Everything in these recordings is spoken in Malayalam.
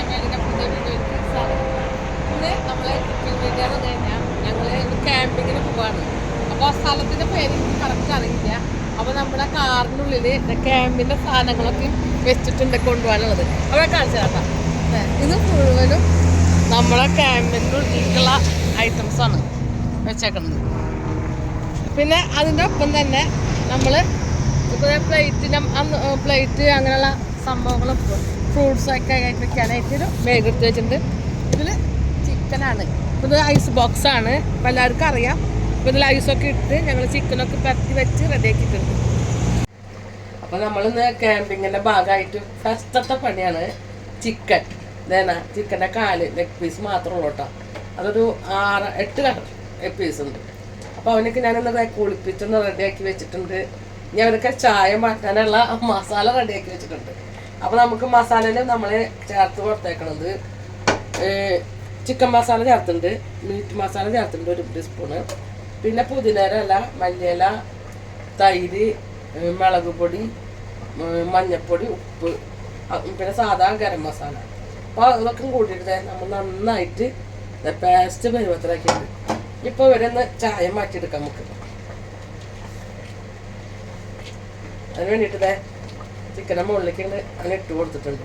ചങ്ങാടിന്റെ പുതിയ വീഡിയോയിലേക്ക് സ്വാഗതം ഇന്ന് നമ്മളെ വീഡിയോ കഴിഞ്ഞാൽ ഞങ്ങൾ ക്യാമ്പിങ്ങിന് പോവാണ്. അപ്പോൾ ആ സ്ഥലത്തിന്റെ പേര് എനിക്ക് കറക്റ്റ് അറിയില്ല. അപ്പോൾ നമ്മുടെ കാറിനുള്ളിൽ ക്യാമ്പിന്റെ സാധനങ്ങളൊക്കെ വെച്ചിട്ടുണ്ട് കൊണ്ടുപോകാനുള്ളത്. അവിടെ കാണിച്ചു തരാം ഇത് മുഴുവനും നമ്മളെ ക്യാമ്പിനുള്ളിലേക്കുള്ള ഐറ്റംസ് ആണ് വെച്ചേക്കുന്നത് പിന്നെ അതിന്റെ ഒപ്പം തന്നെ നമ്മൾ ഇപ്പോൾ പ്ലേറ്റിനും പ്ലേറ്റ് അങ്ങനെയുള്ള സംഭവങ്ങളും ഫ്രൂട്ട്സ് ഒക്കെ ആയിട്ട് വെക്കാനായിട്ട് ഒരു ബാഗ് എടുത്ത് വെച്ചിട്ടുണ്ട്. ഇതിൽ ചിക്കനാണ് ഇത് ഐസ് ബോക്സ് ആണ്. അപ്പോൾ എല്ലാവർക്കും അറിയാം. അപ്പോൾ ഇതിൽ ഐസൊക്കെ ഇട്ട് ഞങ്ങൾ ചിക്കനൊക്കെ പരത്തി വെച്ച് റെഡിയാക്കിയിട്ടുണ്ട് അപ്പോൾ നമ്മളിന്ന് ക്യാമ്പിങ്ങിന്റെ ഭാഗമായിട്ട് ഫസ്റ്റത്തെ പണിയാണ് ചിക്കൻ ഇതേന ചിക്കന്റെ കാൽ ലെഗ് പീസ് മാത്രമേ ഉള്ളൂ കേട്ടോ അതൊരു ആറ് എട്ട് ലെഗ് പീസ് ഉണ്ട്. അപ്പോൾ അവനൊക്കെ ഞാനിന്ന് കുളിപ്പിച്ചൊന്ന് റെഡിയാക്കി വെച്ചിട്ടുണ്ട്. ഞാൻ അവരൊക്കെ ചായ മാറ്റാനുള്ള മസാല റെഡിയാക്കി വെച്ചിട്ടുണ്ട്. അപ്പോൾ നമുക്ക് മസാലയിൽ നമ്മൾ ചേർത്ത് കൊടുത്തേക്കണത് ചിക്കൻ മസാല ചേർത്തിട്ടുണ്ട് മീറ്റ് മസാല ചേർത്തിട്ടുണ്ട് ഒരു ടീസ്പൂണ്. പിന്നെ പുതിനയില മല്ലിയില തൈര് മുളക് പൊടി മഞ്ഞൾപ്പൊടി ഉപ്പ് പിന്നെ സാധാ ഗരം മസാല. അപ്പോൾ അതൊക്കെ കൂട്ടിയിട്ട് നമ്മൾ നന്നായിട്ട് പേസ്റ്റ് പരുവത്തിലാക്കിയിട്ട് ഇപ്പോൾ ഒന്ന് ചായ മാറ്റിയെടുക്കാം നമുക്ക്. അതിന് വേണ്ടിയിട്ട് ചിക്കനെ മുകളിലേക്ക് ഇങ്ങട് അങ്ങനെ ഇട്ട് കൊടുത്തിട്ടുണ്ട്.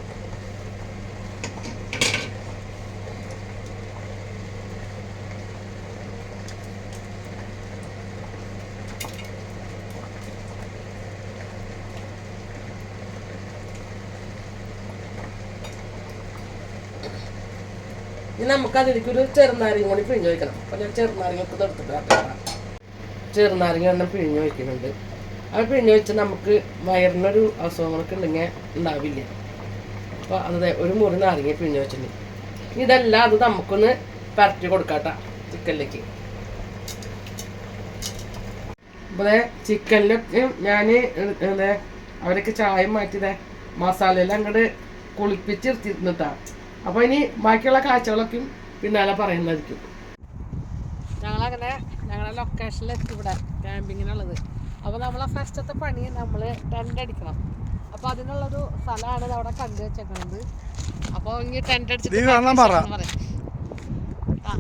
ഇനി നമുക്ക് ഒരു ചെറുനാരങ്ങ കൂടി പിഴിഞ്ഞ് വയ്ക്കണം അപ്പോൾ ഞാൻ ചെറുനാരങ്ങ ഒക്കെ എടുത്തിട്ട് വരാം. ചെറുനാരങ്ങ എണ്ണം പിഴിഞ്ഞ് വയ്ക്കുന്നുണ്ട് അത് പിന്നെ വെച്ച് നമുക്ക് വയറിനൊരു അസുഖങ്ങളൊക്കെ ഉണ്ടെങ്കിൽ ഉണ്ടാവില്ല. അപ്പോൾ അത് ഒരു മുറി നാരങ്ങ പിഴിഞ്ഞ് വെച്ചിട്ടുണ്ട്. ഇതെല്ലാം അത് നമുക്കൊന്ന് പരട്ടി കൊടുക്കാട്ട ചിക്കനിലേക്ക്. അപ്പോൾ ചിക്കനിലൊക്കെ ഞാൻ അവരൊക്കെ ചായ മാറ്റിയതേ മസാലയെല്ലാം അങ്ങോട്ട് കുളിപ്പിച്ചിരുത്തിരുന്നിട്ടാ. അപ്പോൾ ഇനി ബാക്കിയുള്ള കാഴ്ചകളൊക്കെ പിന്നാലെ പറയുന്നതായിരിക്കും. ഞങ്ങളങ്ങനെ ഞങ്ങളെ ലൊക്കേഷനിലെത്തി ഇവിടെ ക്യാമ്പിങ്ങിനുള്ളത് അപ്പോൾ നമ്മളെ ഫസ്റ്റത്തെ പണി നമ്മൾ ടെന്റ് അടിക്കണം. അപ്പോൾ അതിനുള്ളൊരു സ്ഥലമാണ് അവിടെ കണ്ടു വെച്ചേക്കുന്നത് അപ്പോൾ ഇനി ടെന്റ് അടിച്ചിട്ട് പറയാം. ആ.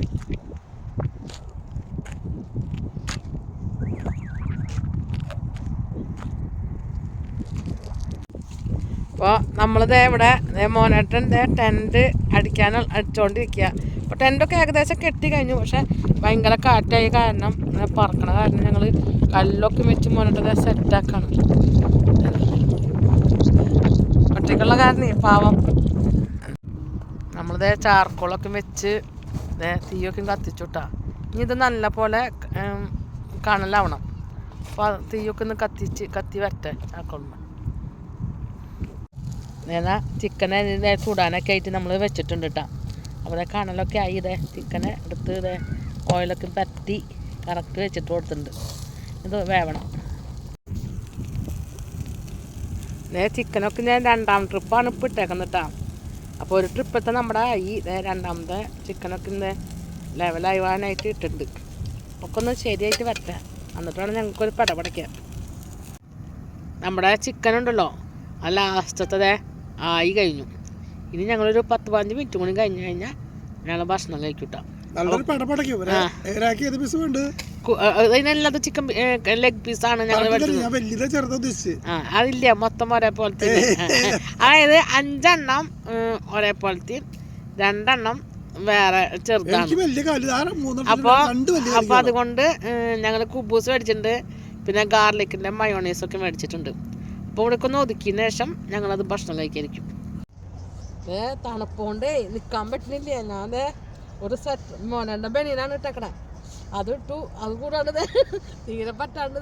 അപ്പോൾ നമ്മളിത് ഇവിടെ മോനേട്ടന്റെ ടെന്റ് അടിക്കാൻ അടിച്ചുകൊണ്ടിരിക്കുക അപ്പോൾ ടെന്റൊക്കെ ഏകദേശം കെട്ടി കഴിഞ്ഞു. പക്ഷേ ഭയങ്കര കാറ്റായ കാരണം പറക്കണ കാരണം ഞങ്ങൾ കല്ലൊക്കെ വെച്ച് മോനേട്ടൻ സെറ്റാക്കാണ് ഒറ്റയ്ക്കുള്ള കാരണേ പാവം. നമ്മളിതേ ചാർക്കോളൊക്കെ വെച്ച് തീയൊക്കെ കത്തിച്ചുട്ടാ. ഇനി ഇത് നല്ല പോലെ കണലാവണം. അപ്പോൾ തീയൊക്കെ ഒന്ന് കത്തിച്ച് കത്തി വരട്ടെ ചാർക്കോളിന്. ചിക്കനെ ചൂടാനൊക്കെ ആയിട്ട് നമ്മൾ വെച്ചിട്ടുണ്ട് കേട്ടോ അപ്പോൾ കണലൊക്കെ ആയി ഇതേ ചിക്കനെ എടുത്ത് ഇതേ ഓയിലൊക്കെ പറ്റി കറക്റ്റ് വെച്ചിട്ട് കൊടുത്തിട്ടുണ്ട്. ഇത് വേവണം. നേരെ ചിക്കനൊക്കെ ഞാൻ രണ്ടാം ട്രിപ്പാണ് ഇപ്പോൾ ഇട്ടേക്കുന്നത് കേട്ടോ അപ്പോൾ ഒരു ട്രിപ്പത്തെ നമ്മുടെ ഈ രണ്ടാമത്തെ ചിക്കനൊക്കെ ഇന്ന് ലെവലാവാനായിട്ട് ഇട്ടിട്ടുണ്ട്. ഒക്കെ ഒന്ന് ശരിയായിട്ട് വരട്ടെ. എന്നിട്ടാണ് ഞങ്ങൾക്കൊരു പടപടയ്ക്കാൻ നമ്മുടെ ചിക്കൻ ഉണ്ടല്ലോ ആ ലാസ്റ്റത്തെ ആയി കഴിഞ്ഞു. ഇനി ഞങ്ങളൊരു പത്ത് പതിനഞ്ച് മിനിറ്റ് കൂടി കഴിഞ്ഞ് കഴിഞ്ഞാൽ ഞങ്ങൾ ഭക്ഷണം കഴിക്കൂട്ടോ. നല്ലൊരു പടപടയ്ക്കും ഏരാക്കി ഏത് പീസ് വേണ്ട അതിനെല്ലാം ചിക്കൻ ലെഗ് പീസാണ് ഞങ്ങൾ ഞാൻ വലിയ ചെറുതാ ഉദ്ദേശിച്ച്. ആ അതില്ല മൊത്തം ഒരേപോലത്തെ അതായത് അഞ്ചെണ്ണം ഒരേ ഒരേപോലത്തെ രണ്ടെണ്ണം വേറെ ചെറുതാണ്. അപ്പൊ അപ്പൊ അതുകൊണ്ട് ഞങ്ങൾ കുബൂസ് മേടിച്ചിട്ടുണ്ട്. പിന്നെ ഗാർലിക്കിന്റെ മയോണൈസ് ഒക്കെ മേടിച്ചിട്ടുണ്ട്. അപ്പോൾ ഇവിടേക്ക് ഒന്ന് ഒതുക്കിയതിന് ശേഷം ഞങ്ങളത് ഭക്ഷണം കഴിക്കായിരിക്കും. ഏ തണുപ്പോണ്ടേ നിൽക്കാൻ പറ്റുന്നില്ല? ഞാൻ ദേ ഒരു സെറ്റ് മോനന്റെ ബനിയനാണ് ഇട്ടേക്കണേ. അത് ഇട്ടു അത് കൂടാണ്ട് തീരെ പറ്റാണ്ട്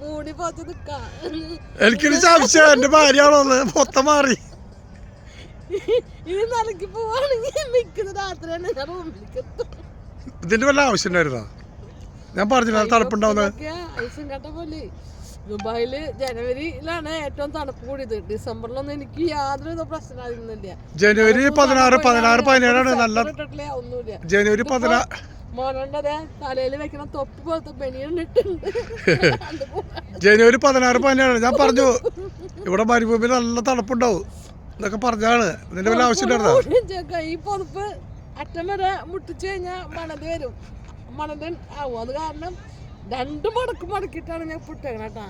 മൂടി പോത്ത് നിൽക്കാം എനിക്കൊരു സംശയം എന്റെ ഭാര്യയാണോ മൊത്തം മാറി. ഇത് നിലയ്ക്ക് പോവാണെങ്കിൽ നിൽക്കുന്ന തന്നെ ഞാൻ റൂമിലേക്ക് എത്തും. ഇതിന്റെ വല്ല ആവശ്യം ഉണ്ടായിരുന്നോ? ഞാൻ പറഞ്ഞില്ല തണുപ്പുണ്ടാവുന്ന ഐസും കട്ട പോലെ. ദുബായിൽ ജനുവരിയിലാണ് ഏറ്റവും തണുപ്പ് കൂടിയത്. ഡിസംബറിലൊന്നും എനിക്ക് യാതൊരു പ്രശ്നമായിരുന്നില്ല ജനുവരി പതിനാറ് പതിനാറ് പതിനേഴാണ് നല്ല ഒന്നുമില്ല. ജനുവരി പതിനാറ് മോനോണ്ടതെ തലയിൽ വെക്കണ തൊപ്പി പോലത്തെ ജനുവരി പതിനാറ് പതിനേഴാണ്. ഞാൻ പറഞ്ഞു ഇവിടെ മരുഭൂമിയിൽ നല്ല തണുപ്പുണ്ടാവും എന്നൊക്കെ പറഞ്ഞാണ് ഇതിന്റെ വല്ല ആവശ്യം ഉണ്ടായിരുന്നോ ഈ പുതപ്പ് അറ്റം വരെ മുട്ടിച്ചു കഴിഞ്ഞാൽ മണത് വരും. മണത് ആവും അത് കാരണം രണ്ട് മടക്കും മടക്കിയിട്ടാണ് ഞാൻ പുട്ടേക്കണ കേട്ടാ.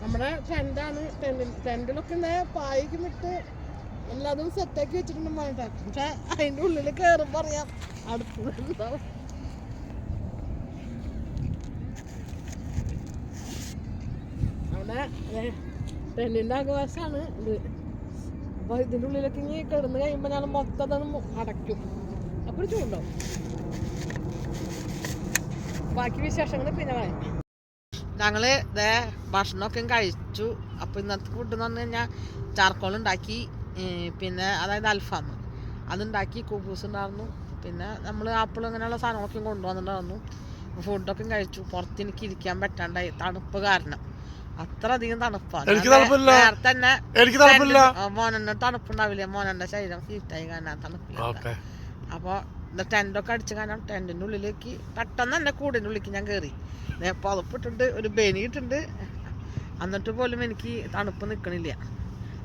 നമ്മുടെ ടെന്റാണ് ടെന്റിൽ ടെന്റിലൊക്കെ ഇങ്ങനെ പായ്ക്കും ഇട്ട് എല്ലാതും സെറ്റാക്കി വെച്ചിട്ടുണ്ട് വേണ്ട പക്ഷെ അതിന്റെ ഉള്ളിൽ കയറുമ്പോൾ അറിയാം അടുത്തതുണ്ടാവും ടെന്റിന്റെ ആഘോഷമാണ് ഇത്. അപ്പോൾ ഇതിന്റെ ഉള്ളിലൊക്കെ ഇങ്ങനെ കിടന്ന് കഴിയുമ്പോൾ ഞാൻ മൊത്തം അടയ്ക്കും. അപ്പോൾ ചൂടുണ്ടാവും ബാക്കി വിശേഷങ്ങൾ പിന്നെ പറയാം. ഞങ്ങൾ ദേ ഭക്ഷണമൊക്കെ കഴിച്ചു. അപ്പോൾ ഇന്നത്തെ ഫുഡ് എന്ന് പറഞ്ഞു കഴിഞ്ഞാൽ ചാർക്കോൾ ഉണ്ടാക്കി പിന്നെ അതായത് അൽഫാം അതുണ്ടാക്കി കുബൂസ് ഉണ്ടായിരുന്നു പിന്നെ നമ്മൾ ആപ്പിൾ അങ്ങനെയുള്ള സാധനങ്ങളൊക്കെ കൊണ്ടുവന്നിട്ടുണ്ടായിരുന്നു ഫുഡൊക്കെ കഴിച്ചു. പുറത്ത് എനിക്ക് ഇരിക്കാൻ പറ്റാണ്ടായി. തണുപ്പ് കാരണം. അത്ര അധികം തണുപ്പാണ് എനിക്ക് തണുപ്പില്ല. തന്നെ എനിക്ക് തണുപ്പില്ല. തണുപ്പുണ്ടാവില്ല? മോനന്റെ ശരീരം ഹീറ്റായി കാരണം തണുപ്പില്ല. അപ്പൊ ടെന്റൊക്കെ അടിച്ച് കാരണം ടെന്റിന്റെ ഉള്ളിലേക്ക് പെട്ടെന്ന് തന്നെ കൂടിന്റെ ഉള്ളിലേക്ക് ഞാൻ കയറി പുതപ്പിട്ടുണ്ട് ഒരു ബനി ഇട്ടുണ്ട് എന്നിട്ട് പോലും എനിക്ക് തണുപ്പ് നിൽക്കണില്ല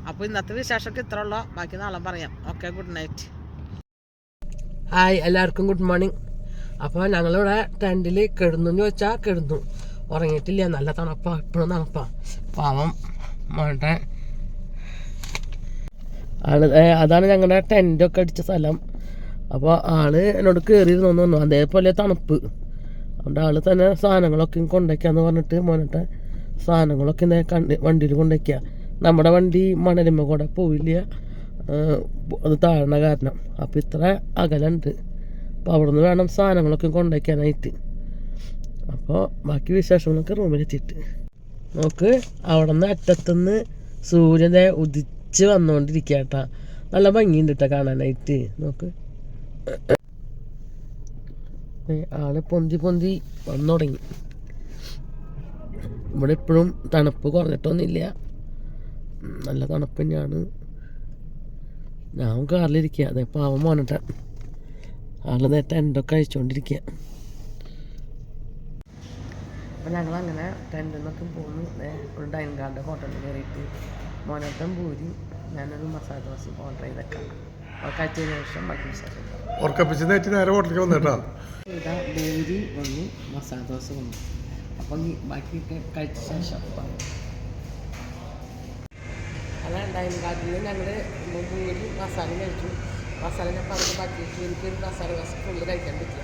അപ്പോൾ ഇന്നത്തെ വിശേഷമൊക്കെ ഇത്ര ഉള്ളൂ. ബാക്കി നാളെ പറയാം. ഓക്കെ ഗുഡ് നൈറ്റ് ഹായ് എല്ലാവർക്കും ഗുഡ് മോർണിംഗ് അപ്പോൾ ഞങ്ങളിവിടെ ടെന്റിൽ കിടന്നു എന്ന് ചോദിച്ചാൽ കിടന്നു. ഉറങ്ങിയിട്ടില്ല. നല്ല തണുപ്പാ. ഇപ്പോഴും തണുപ്പാ. പാവം മോട്ടെ ആൾ. അതാണ് ഞങ്ങളുടെ ടെന്റൊക്കെ അടിച്ച സ്ഥലം. അപ്പോൾ ആൾ എന്നോട് കയറിയിരുന്നു തോന്നുന്നു അതേപോലെ തണുപ്പ്. അതുകൊണ്ട് ആൾ തന്നെ സാധനങ്ങളൊക്കെ കൊണ്ടുവയ്ക്കാന്ന് പറഞ്ഞിട്ട് മോനിട്ട് സാധനങ്ങളൊക്കെ കണ്ടി വണ്ടിയിൽ കൊണ്ടുവയ്ക്കുക നമ്മുടെ വണ്ടി മണലിമ്മ കൂടെ പോയില്ല. അത് താഴ്ന്ന കാരണം. അപ്പോൾ ഇത്ര അകലുണ്ട്. അപ്പോൾ അവിടെ നിന്ന് വേണം സാധനങ്ങളൊക്കെ കൊണ്ടുവയ്ക്കാനായിട്ട് അപ്പോൾ ബാക്കി വിശേഷങ്ങളൊക്കെ റൂമിലെത്തിയിട്ട് നമുക്ക് അവിടെ നിന്ന് അറ്റത്തുനിന്ന് സൂര്യനെ ഉദിച്ച് വന്നുകൊണ്ടിരിക്കുക കേട്ടാ നല്ല ഭംഗിയുണ്ട് കേട്ടോ കാണാനായിട്ട്. നോക്ക്. ആൾ പൊന്തി പൊന്തി വന്നു തുടങ്ങി ഇവിടെ ഇപ്പോഴും തണുപ്പ് കുറഞ്ഞിട്ടൊന്നുമില്ല. നല്ല തണുപ്പ് തന്നെയാണ്. ഞാൻ കാറിലിരിക്കുക അതെ പാവം മോനട്ട ആൾ നേരത്തെ ടെന്റൊക്കെ അയച്ചുകൊണ്ടിരിക്കുക അപ്പോൾ ഞങ്ങൾ അങ്ങനെ ടെന്റിൽ നിന്നൊക്കെ പോന്നു ഒരു ഡൈനിങ് കാർഡ് ഹോട്ടലിൽ കയറിയിട്ട് മോനട്ടം പൂരി ഞാനൊരു മസാല ദോശ ഓർഡർ ചെയ്തേക്കാം. കഴിച്ചതിന് ശേഷം ബാക്കി വിശേഷം നേരെ ഹോട്ടലിലേക്ക് വന്നിട്ടാ ഇതാ പൂരി വന്നു മസാല ദോശ വന്നു. അപ്പം ഈ ബാക്കിയൊക്കെ കഴിച്ച ശേഷം. അല്ല ഡൈനിങ് കാർഡിൽ ഞങ്ങൾ പൂരി മസാല കഴിച്ചു. മസാല ഞാൻ പറഞ്ഞ് ബാക്കി എനിക്കൊരു എനിക്ക് ഒരു മസാല ദോശ ഫുള്ള് കഴിക്കാൻ പറ്റില്ല.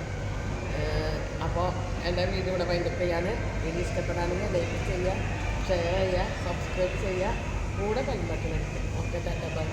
അപ്പോൾ എന്റെ വീഡിയോ ഇവിടെ വൈൻഡപ്പ് ചെയ്യാൻ വീഡിയോ ഇഷ്ടപ്പെടാണെങ്കിൽ ലൈക്ക് ചെയ്യുക ഷെയർ ചെയ്യുക സബ്സ്ക്രൈബ് ചെയ്യുക. കൂടെ ബെൽ ബട്ടൺ അടിക്കുക. Okay tata bye.